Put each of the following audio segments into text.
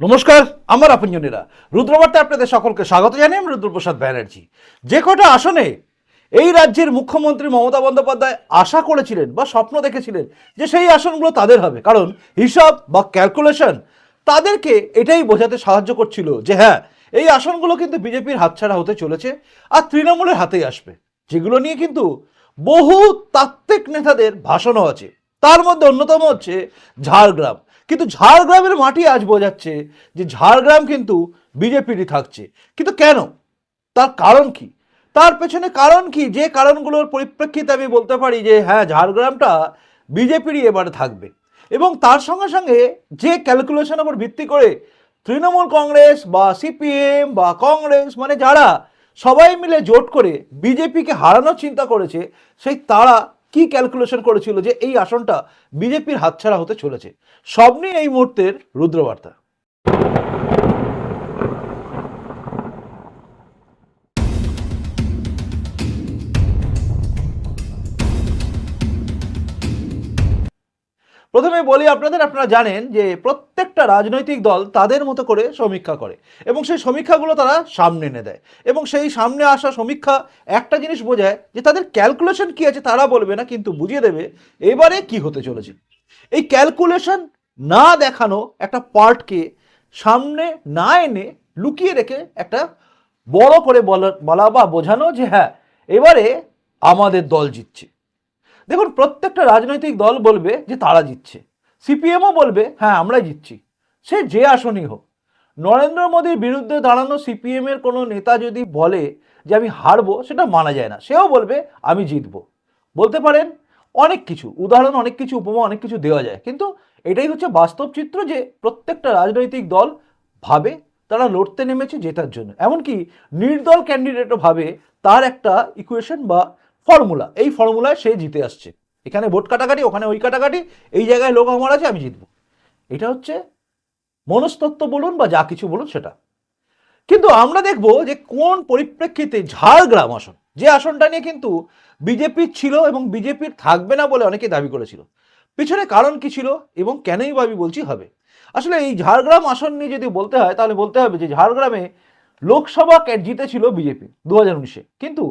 নমস্কার, আমার আপনজনেরা। রুদ্রবার্তা আপনাদের সকলকে স্বাগত জানাই আমি রুদ্রপ্রসাদ ব্যানার্জি। যে কটা আসনে এই রাজ্যের মুখ্যমন্ত্রী মমতা বন্দ্যোপাধ্যায় আশা করেছিলেন বা স্বপ্ন দেখেছিলেন যে সেই আসনগুলো তাদের হবে, কারণ হিসাব বা ক্যালকুলেশন তাদেরকে এটাই বোঝাতে সাহায্য করছিল যে হ্যাঁ এই আসনগুলো কিন্তু বিজেপির হাতছাড়া হতে চলেছে আর তৃণমূলের হাতেই আসবে। যেগুলো নিয়ে কিন্তু বহু তাত্ত্বিক নেতাদের ভাষণও আছে। তার মধ্যে অন্যতম হচ্ছে ঝাড়গ্রাম। কিন্তু ঝাড়গ্রামের মাটি আজ বোঝাচ্ছে যে ঝাড়গ্রাম কিন্তু বিজেপিরই থাকছে। কিন্তু কেন? তার কারণ কি? তার পেছনে কারণ কি? যে কারণগুলোর পরিপ্রেক্ষিতে আমি বলতে পারি যে হ্যাঁ ঝাড়গ্রামটা বিজেপিরই এবারে থাকবে। এবং তার সঙ্গে সঙ্গে যে ক্যালকুলেশনের উপর ভিত্তি করে তৃণমূল কংগ্রেস বা সিপিএম বা কংগ্রেস মানে যারা সবাই মিলে জোট করে বিজেপিকে হারানোর চিন্তা করেছে, সেই তারা কি ক্যালকুলেশন করেছিল যে এই আসনটা বিজেপির হাতছাড়া হতে চলেছে? সব নিয়ে এই মুহূর্তের রুদ্রবার্তা। প্রথমে বলি আপনাদের, আপনারা জানেন যে প্রত্যেকটা রাজনৈতিক দল তাদের মতো করে সমীক্ষা করে এবং সেই সমীক্ষাগুলো তারা সামনে এনে দেয় এবং সেই সামনে আসা সমীক্ষা একটা জিনিস বোঝায় যে তাদের ক্যালকুলেশন কি আছে তারা বলবে না, কিন্তু বুঝিয়ে দেবে এবারে কি হতে চলেছে। এই ক্যালকুলেশন না দেখানো একটা পার্টকে সামনে না এনে লুকিয়ে রেখে একটা বড় করে বলা বা বোঝানো যে হ্যাঁ এবারে আমাদের দল জিতছে। দেখুন, প্রত্যেকটা রাজনৈতিক দল বলবে যে তারা জিতছে। সিপিএমও বলবে হ্যাঁ আমরাই জিতছি। সে যে আসনই হোক। নরেন্দ্র মোদীর বিরুদ্ধে দাঁড়ানো সিপিএমের কোনো নেতা যদি বলে যে আমি হারবো, সেটা মানা যায় না। সেও বলবে, আমি জিতবো। বলতে পারেন, অনেক কিছু, উদাহরণ, অনেক কিছু, উপমা, অনেক কিছু দেওয়া যায়। কিন্তু এটাই হচ্ছে বাস্তব চিত্র যে প্রত্যেকটা রাজনৈতিক দল ভাবে, তারা লড়তে নেমেছে জেতার জন্য। এমনকি নির্দল ক্যান্ডিডেটও ভাবে, তার একটা ইকুয়েশন বা ফর্মুলা, এই ফর্মুলায় সে জিতে আসছে। এখানে ভোট কাটাকাটি, ওখানে ওই কাটাকাটি, এই জায়গায় লোক আমার আছে, আমি জিতবো। এটা হচ্ছে মনস্তত্ত্ব বলুন বা যা কিছু বলুন সেটা। কিন্তু আমরা দেখব যে কোন পরিপ্রেক্ষিতে ঝাড়গ্রাম আসন, যে আসনটা নিয়ে কিন্তু বিজেপির ছিল এবং বিজেপির থাকবে না বলে অনেকে দাবি করেছিল। পিছনে কারণ কি ছিল এবং কেনই বা আমি বলছি হবে? আসলে এই ঝাড়গ্রাম আসন নিয়ে যদি বলতে হয়, তাহলে বলতে হবে যে ঝাড়গ্রামে লোকসভা জিতেছিল বিজেপি দু হাজার উনিশে। কিন্তু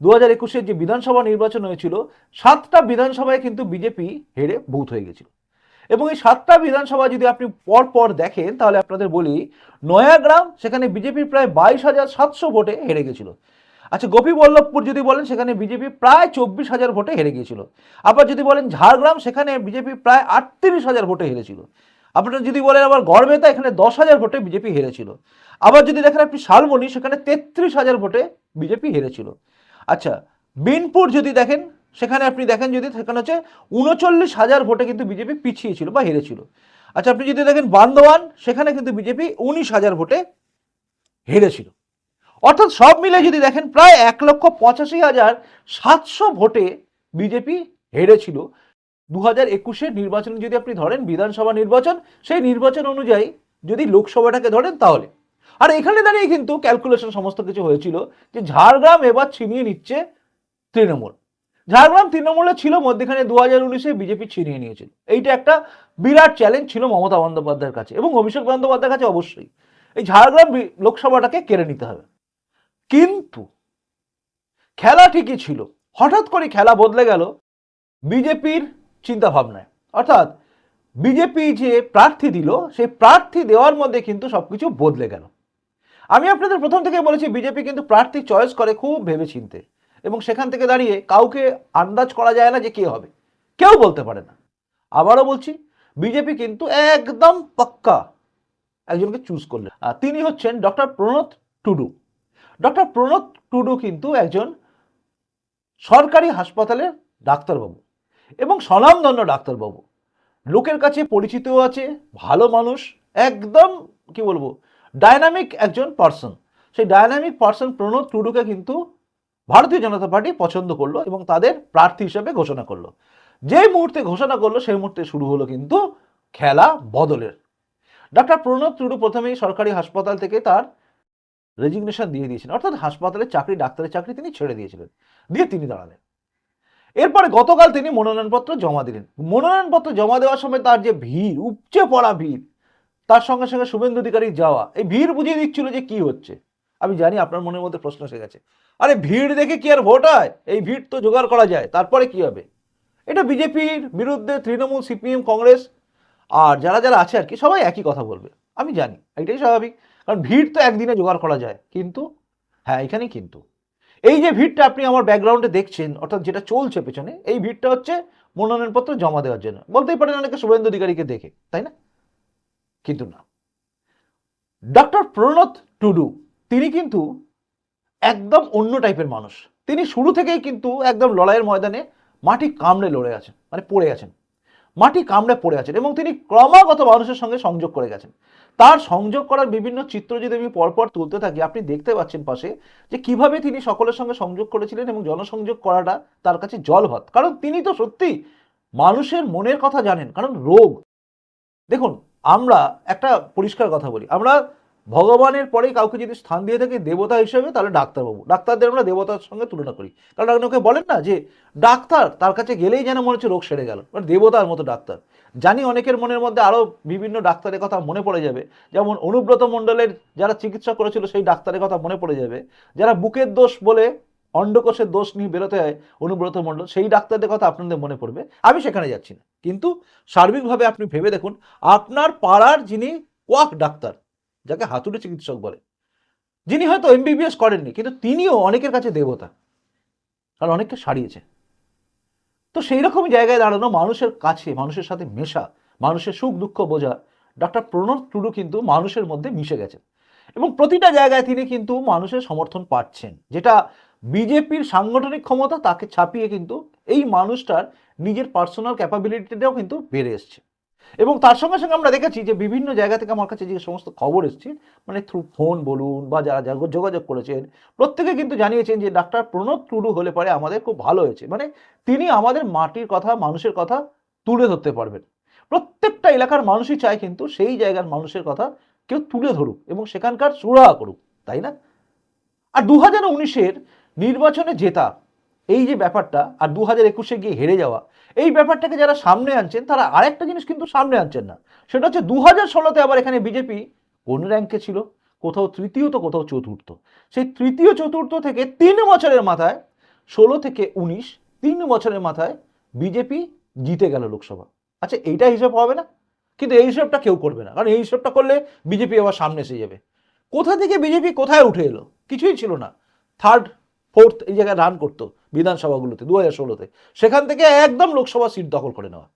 দু হাজার যে বিধানসভা নির্বাচন হয়েছিল, সাতটা বিধানসভায় কিন্তু বিজেপি হেরে বুথ হয়ে গেছিল। এবং এই সাতটা বিধানসভা যদি আপনি পর পর দেখেন, তাহলে আপনাদের বলি, নয়াগ্রাম সেখানে বিজেপি প্রায় বাইশ হাজার সাতশো ভোটে হেরে গেছিল। আচ্ছা গোপীবল্লভপুর যদি বলেন, সেখানে বিজেপি প্রায় চব্বিশ হাজার ভোটে হেরে গিয়েছিল আবার যদি বলেন ঝাড়গ্রাম, সেখানে বিজেপি প্রায় আটত্রিশ হাজার ভোটে হেরেছিল। আপনারা যদি বলেন আবার গড়বেতা, এখানে দশ হাজার ভোটে বিজেপি হেরেছিল। আবার যদি দেখেন আপনি শালবনি সেখানে তেত্রিশ হাজার ভোটে বিজেপি হেরেছিল। আচ্ছা বিনপুর যদি দেখেন, সেখানে আপনি দেখেন যদি, সেখানে হচ্ছে উনচল্লিশ হাজার ভোটে কিন্তু বিজেপি পিছিয়ে ছিল বা হেরেছিল। আচ্ছা আপনি যদি দেখেন বান্দোয়ান, সেখানে কিন্তু বিজেপি উনিশ হাজার ভোটে হেরেছিল। অর্থাৎ সব মিলে যদি দেখেন, প্রায় এক লক্ষ পঁচাশি হাজার সাতশো ভোটে বিজেপি হেরেছিল। দু হাজার একুশের নির্বাচন যদি আপনি ধরেন বিধানসভা নির্বাচন, সেই নির্বাচন অনুযায়ী যদি লোকসভাটাকে ধরেন তাহলে আর এখানে দাঁড়িয়ে কিন্তু ক্যালকুলেশন সমস্ত কিছু হয়েছিল যে ঝাড়গ্রাম এবার ছিনিয়ে নিচ্ছে তৃণমূল। ঝাড়গ্রাম তৃণমূলে ছিল মধ্যেখানে দু হাজার উনিশে বিজেপি ছিনিয়ে নিয়েছিল। এইটা একটা বিরাট চ্যালেঞ্জ ছিল মমতা বন্দ্যোপাধ্যায়ের কাছে এবং অভিষেক বন্দ্যোপাধ্যায়ের কাছে অবশ্যই। এই ঝাড়গ্রাম লোকসভাটাকে কেড়ে নিতে হবে। কিন্তু খেলা ঠিকই ছিল। হঠাৎ করে খেলা বদলে গেল বিজেপির চিন্তা ভাবনায় অর্থাৎ বিজেপি যে প্রার্থী দিল, সেই প্রার্থী দেওয়ার মধ্যে কিন্তু সবকিছু বদলে গেল। আমি আপনাদের প্রথম থেকে বলেছি, বিজেপি কিন্তু প্রার্থী চয়েস করে খুব ভেবে চিনতে এবং সেখান থেকে দাঁড়িয়ে কাউকে আন্দাজ করা যায় না যে কে হবে। কেউ বলতে পারে না। আবারও বলছি, বিজেপি কিন্তু একদম পাক্কা একজনকে চুজ করলেন তিনি হচ্ছেন ডক্টর প্রণত টুডু। ডক্টর প্রণত টুডু কিন্তু একজন সরকারি হাসপাতালের ডাক্তারবাবু এবং স্বনামধন্য ডাক্তারবাবু। লোকের কাছে পরিচিতও আছে, ভালো মানুষ, একদম, কি বলব ডায়নামিক একজন পার্সন সেই ডায়নামিক পার্সন প্রণব টুডুকে কিন্তু ভারতীয় জনতা পার্টি পছন্দ করল এবং তাদের প্রার্থী হিসেবে ঘোষণা করল। যে মুহূর্তে ঘোষণা করল, সেই মুহূর্তে শুরু হলো কিন্তু খেলা বদলের। ডক্টর প্রণব টুডু প্রথমেই সরকারি হাসপাতাল থেকে তার রেজিগনেশন দিয়ে দিয়েছিলেন। অর্থাৎ হাসপাতালের চাকরি, ডাক্তারের চাকরি তিনি ছেড়ে দিয়েছিলেন। দিয়ে তিনি দাঁড়ালেন। এরপরে গতকাল তিনি মনোনয়নপত্র জমা দিলেন। মনোনয়নপত্র জমা দেওয়ার সময় তার যে ভিড়, উপচে পড়া ভিড় তার সঙ্গে সঙ্গে শুভেন্দু অধিকারী যাওয়া, এই ভিড় বুঝিয়ে দিচ্ছিল যে কি হচ্ছে। আমি জানি আপনার মনের মধ্যে প্রশ্ন এসে গেছে। আরে ভিড় দেখে কি আর ভোট হয়? এই ভিড় তো জোগাড় করা যায়, তারপরে কি হবে? এটা বিজেপির বিরুদ্ধে তৃণমূল, সিপিএম, কংগ্রেস, আর যারা যারা আছে আর কি, সবাই একই কথা বলবে। আমি জানি, এটাই স্বাভাবিক। কারণ ভিড় তো একদিনে জোগাড় করা যায়। কিন্তু হ্যাঁ এখানেই কিন্তু। এই যে ভিড়টা আপনি আমার ব্যাকগ্রাউন্ডে দেখছেন, অর্থাৎ যেটা চলছে পেছনে, এই ভিড়টা হচ্ছে মনোনয়নপত্র জমা দেওয়ার জন্য। বলতেই পারেন অনেকে শুভেন্দু অধিকারীকে দেখে, তাই না? কিন্তু না। ডক্টর প্রণত টুডু, তিনি কিন্তু একদম অন্য টাইপের মানুষ। তিনি শুরু থেকেই কিন্তু একদম লড়াইয়ের ময়দানে মাটি কামড়ে লড়ে আছেন মানে পড়ে আছেন। মাটি কামড়ে পড়ে আছেন এবং তিনি ক্রমাগত মানুষের সঙ্গে সংযোগ করে গেছেন। তার সংযোগ করার বিভিন্ন চিত্র যদি আমি পরপর তুলতে থাকি, আপনি দেখতে পাচ্ছেন পাশে যে কীভাবে তিনি সকলের সঙ্গে সংযোগ করেছিলেন এবং জনসংযোগ করাটা তার কাছে জল ভাত কারণ তিনি তো সত্যি মানুষের মনের কথা জানেন, কারণ রোগ। দেখুন আমরা একটা পরিষ্কার কথা বলি। আমরা ভগবানের পরে কাউকে যদি স্থান দিয়ে থাকি, দেবতা হিসেবে, তাহলে ডাক্তারবাবু। ডাক্তারদের আমরা দেবতার সঙ্গে তুলনা করি। কারণ ওকে বলেন না যে, ডাক্তার, তার কাছে গেলেই যেন মনে হচ্ছে রোগ সেরে গেল। মানে দেবতার মতো ডাক্তার। জানি অনেকের মনের মধ্যে আরও বিভিন্ন ডাক্তারের কথা মনে পড়ে যাবে। যেমন অনুব্রত মণ্ডলের যারা চিকিৎসা করেছিল, সেই ডাক্তারের কথা মনে পড়ে যাবে। যারা বুকের দোষ বলে অন্ডকোষের দোষ নিয়ে বেরোতে হয় অনুব্রত মণ্ডল, সেই ডাক্তারদের কথা আপনাদের মনে পড়বে। আমি সেখানে যাচ্ছি না। কিন্তু সার্বিকভাবে আপনি ভেবে দেখুন, আপনার পাড়ার যিনি কোয়াক ডাক্তার, যাকে হাতুড়ে চিকিৎসক বলে, যিনি হয়তো এমবিবিএস করেননি, কিন্তু তিনিও অনেকের কাছে দেবতা কারণ অনেককে সারিয়েছে তো সেই রকমই জায়গায় দাঁড়ানো, মানুষের কাছে, মানুষের সাথে মেশা, মানুষের সুখ দুঃখ বোঝা, ডাক্তার প্রণব টুডু কিন্তু মানুষের মধ্যে মিশে গেছেন। এবং প্রতিটা জায়গায় তিনি কিন্তু মানুষের সমর্থন পাচ্ছেন, যেটা বিজেপির সাংগঠনিক ক্ষমতা তাকে ছাপিয়ে কিন্তু এই মানুষটার নিজের পার্সোনাল ক্যাপাবিলিটিটাও কিন্তু বেড়ে এসছে। এবং তার সঙ্গে সঙ্গে আমরা দেখেছি যে বিভিন্ন জায়গা থেকে আমার কাছে যে সমস্ত খবর এসছে মানে থ্রু ফোন বলুন বা যারা যোগাযোগ করেছেন, প্রত্যেকে কিন্তু জানিয়েছেন যে ডাক্তার প্রণব টুডু হলে পরে আমাদের খুব ভালো হয়েছে। মানে তিনি আমাদের মাটির কথা, মানুষের কথা তুলে ধরতে পারবেন। প্রত্যেকটা এলাকার মানুষই চায় কিন্তু সেই জায়গার মানুষের কথা কেউ তুলে ধরুক এবং সেখানকার সুরাহা করুক, তাই না? আর দু হাজার উনিশের নির্বাচনে জেতা, এই যে ব্যাপারটা আর দু হাজার একুশে গিয়ে হেরে যাওয়া, এই ব্যাপারটাকে যারা সামনে আনছেন, তারা আরেকটা জিনিস কিন্তু সামনে আনছেন না। সেটা হচ্ছে দু হাজার ষোলোতে আবার এখানে বিজেপি কোন র্যাঙ্কে ছিল? কোথাও তৃতীয় তো কোথাও চতুর্থ। সেই তৃতীয়, চতুর্থ থেকে তিন বছরের মাথায়, ষোলো থেকে উনিশ, তিন বছরের মাথায় বিজেপি জিতে গেল লোকসভা। আচ্ছা এইটা হিসাব হবে না? কিন্তু এই হিসাবটা কেউ করবে না। কারণ এই হিসাবটা করলে বিজেপি আবার সামনে এসে যাবে। কোথা থেকে বিজেপি কোথায় উঠে এলো? কিছুই ছিল না। থার্ড ফোর্থ এই জায়গায় রান করতো বিধানসভাগুলোতে দু হাজার ষোলোতে। সেখান থেকে একদম লোকসভা সিট দখল করে নেওয়া।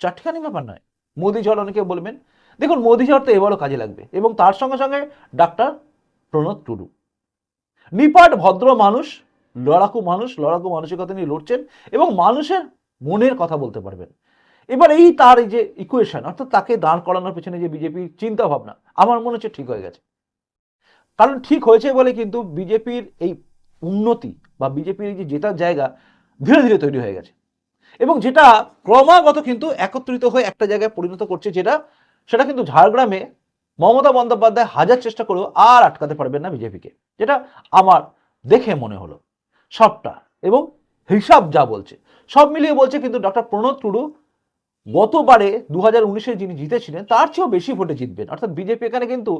চারটিখানি ব্যাপার নয়। মোদি ঝড় অনেকে বলবেন, দেখুন, মোদি ঝড় তো এবারও কাজে লাগবে এবং তার সঙ্গে সঙ্গে ডাক্তার প্রণব টুডু। নিপাট, ভদ্র মানুষ, লড়াকু মানুষ, লড়াকু মানসিকতা নিয়ে লড়ছেন এবং মানুষের মনের কথা বলতে পারবেন। এবার এই তার যে ইকুয়েশন অর্থাৎ তাকে দাঁড় করানোর পেছনে যে বিজেপির চিন্তা ভাবনা আমার মনে হচ্ছে ঠিক হয়ে গেছে। কারণ ঠিক হয়েছে বলে কিন্তু বিজেপির এই উন্নতি বা বিজেপির যে জেতার জায়গা ধীরে ধীরে তৈরি হয়ে গেছে। এবং যেটা ক্রমাগত কিন্তু একত্রিত হয়ে একটা জায়গায় পরিণত করছে যেটা, সেটা কিন্তু ঝাড়গ্রামে মমতা বন্দ্যোপাধ্যায় হাজার চেষ্টা করেও আর আটকাতে পারবেন না বিজেপিকে, যেটা আমার দেখে মনে হলো। সবটা এবং হিসাব যা বলছে, সব মিলিয়ে বলছে কিন্তু ডক্টর প্রণব টুডু গতবারে দু হাজার উনিশে যিনি জিতেছিলেন, তার চেয়েও বেশি ভোটে জিতবেন। অর্থাৎ বিজেপি এখানে কিন্তু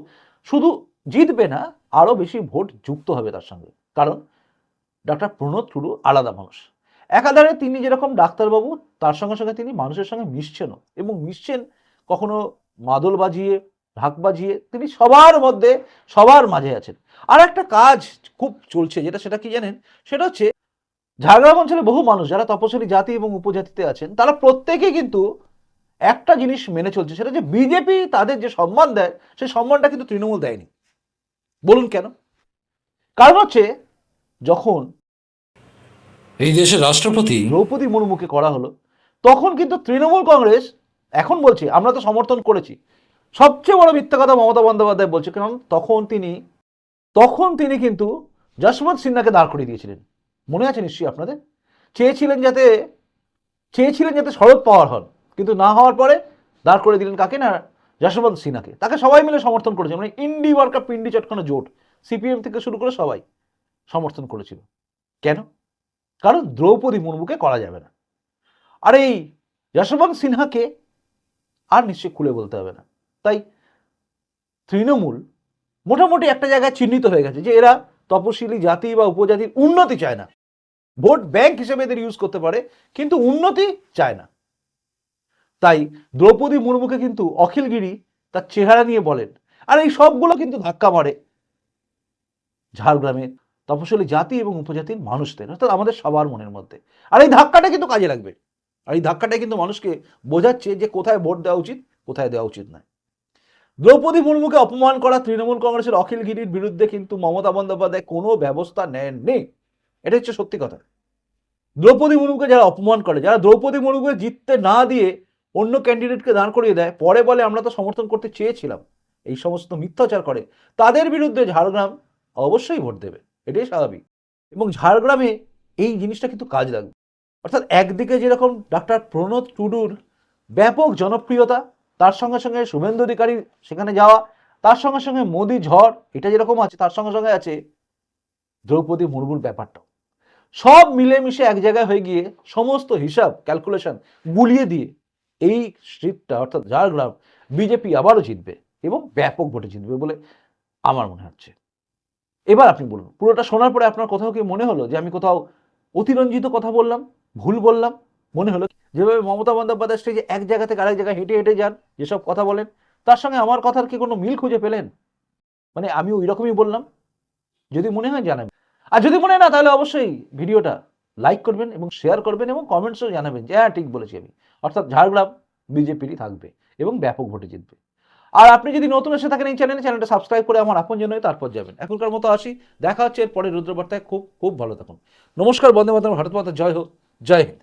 শুধু জিতবে না, আরও বেশি ভোট যুক্ত হবে তার সঙ্গে। কারণ ডক্টর প্রণোদ টুডু আলাদা মানুষ। একাধারে তিনি যেরকম ডাক্তারবাবু, তার সঙ্গে সঙ্গে তিনি মানুষের সঙ্গে মিশছেনও এবং মিশছেন কখনো মাদল বাজিয়ে, ঢাক বাজিয়ে, তিনি সবার মধ্যে, সবার মাঝে আছেন। আর একটা কাজ খুব চলছে, যেটা সেটা কি জানেন? সেটা হচ্ছে, ঝাড়গ্রাম অঞ্চলে বহু মানুষ যারা তপশিলি জাতি এবং উপজাতিতে আছেন, তারা প্রত্যেকেই কিন্তু একটা জিনিস মেনে চলছে, সেটা যে বিজেপি তাদের যে সম্মান দেয়, সেই সম্মানটা কিন্তু তৃণমূল দেয়নি। বলুন কেন? কারণ হচ্ছে যখন এই দেশের রাষ্ট্রপতি দ্রৌপদী মুর্মুকে করা হলো তখন কিন্তু তৃণমূল কংগ্রেস এখন বলছে আমরা তো সমর্থন করেছি। সবচেয়ে বড় মিথ্যা কথা মমতা বন্দ্যোপাধ্যায় বলছে কারণ তখন তিনি তখন তিনি কিন্তু যশবন্ত সিনহাকে দাঁড় করিয়ে দিয়েছিলেন। মনে আছে নিশ্চয়ই আপনাদের? চেয়েছিলেন যাতে চেয়েছিলেন যাতে শরদ পাওয়ার হন কিন্তু না হওয়ার পরে দাঁড় করে দিলেন কাকে না যশবন্ত সিনহাকে। তাকে সবাই মিলে সমর্থন করেছে মানে ইন্ডি ওয়ার্কার পিন্ডি চটকানো জোট সিপিএম থেকে শুরু করে সবাই। সমর্থন করেছিল। কেন? কারণ দ্রৌপদী মুর্মুকে করা যাবে না। আর এই যশবন্ত সিনহাকে আর নিশ্চয়ই খুলে বলতে হবে না। তাই তৃণমূল মোটামুটি একটা জায়গায় চিহ্নিত হয়ে গেছে যে এরা তপশিলি জাতি বা উপজাতির উন্নতি চায় না। ভোট ব্যাংক হিসেবে এদের ইউজ করতে পারে, কিন্তু উন্নতি চায় না। তাই দ্রৌপদী মুর্মুকে কিন্তু অখিলগিরি তার চেহারা নিয়ে বলেন। আর এই সবগুলো কিন্তু ধাক্কা মারে ঝাড়গ্রামের তপশিলি জাতি এবং উপজাতির মানুষদের, অর্থাৎ আমাদের সবার মনের মধ্যে। আর এই ধাক্কাটা কিন্তু কাজে লাগবে। আর এই ধাক্কাটাই কিন্তু মানুষকে বোঝাচ্ছে যে কোথায় ভোট দেওয়া উচিত, কোথায় দেওয়া উচিত নয়। দ্রৌপদী মুর্মুকে অপমান করা তৃণমূল কংগ্রেসের অখিল গিরির বিরুদ্ধে কিন্তু মমতা বন্দ্যোপাধ্যায় কোনো ব্যবস্থা নেননি। এটা হচ্ছে সত্যি কথা। দ্রৌপদী মুর্মুকে যারা অপমান করে, যারা দ্রৌপদী মুর্মুকে জিততে না দিয়ে অন্য ক্যান্ডিডেটকে দাঁড় করিয়ে দেয়, পরে বলে আমরা তো সমর্থন করতে চেয়েছিলাম, এই সমস্ত মিথ্যাচার করে, তাদের বিরুদ্ধে ঝাড়গ্রাম অবশ্যই ভোট দেবে। এটাই স্বাভাবিক। এবং ঝাড়গ্রামে এই জিনিসটা কিন্তু কাজ লাগবে। অর্থাৎ একদিকে যেরকম ডাক্তার প্রণোদ টুডুর ব্যাপক জনপ্রিয়তা, তার সঙ্গে সঙ্গে শুভেন্দু অধিকারী সেখানে যাওয়া, তার সঙ্গে সঙ্গে মোদি ঝড়, এটা যেরকম আছে, তার সঙ্গে সঙ্গে আছে দ্রৌপদী মুর্মুর ব্যাপারটা। সব মিলেমিশে এক জায়গায় হয়ে গিয়ে সমস্ত হিসাব ক্যালকুলেশন গুলিয়ে দিয়ে এই স্ট্রিটটা অর্থাৎ ঝাড়গ্রাম, বিজেপি আবারও জিতবে এবং ব্যাপক ভোটে জিতবে বলে আমার মনে হচ্ছে। এবার আপনি বলুন, পুরোটা শোনার পরে আপনার কোথাও কি মনে হলো যে আমি কোথাও অতিরঞ্জিত কথা বললাম, ভুল বললাম? মনে হলো যেভাবে মমতা বন্দ্যোপাধ্যায় স্টেজে এক জায়গা থেকে আরেক জায়গায় হেঁটে হেঁটে যান, যেসব কথা বলেন, তার সঙ্গে আমার কথার কি কোনো মিল খুঁজে পেলেন? মানে আমি ওই রকমই বললাম। যদি মনে হয় জানাবেন। আর যদি মনে না, তাহলে অবশ্যই ভিডিওটা লাইক করবেন এবং শেয়ার করবেন এবং কমেন্টসও জানাবেন যে হ্যাঁ ঠিক বলেছি আমি। অর্থাৎ ঝাড়গ্রাম বিজেপিরই থাকবে এবং ব্যাপক ভোটে জিতবে। আর আপনি যদি নতুন এসে থাকেন এই চ্যানেলে চ্যানেলটা সাবস্ক্রাইব করে আমার আপন জন্যই তারপর যাবেন। এখনকার মতো আসি। দেখা হচ্ছে এর পরে রুদ্রবার্তায়। খুব খুব ভালো থাকুন। নমস্কার, বন্দে মাতরম, ভারত মাতা, জয় হোক, জয় হিন্দ।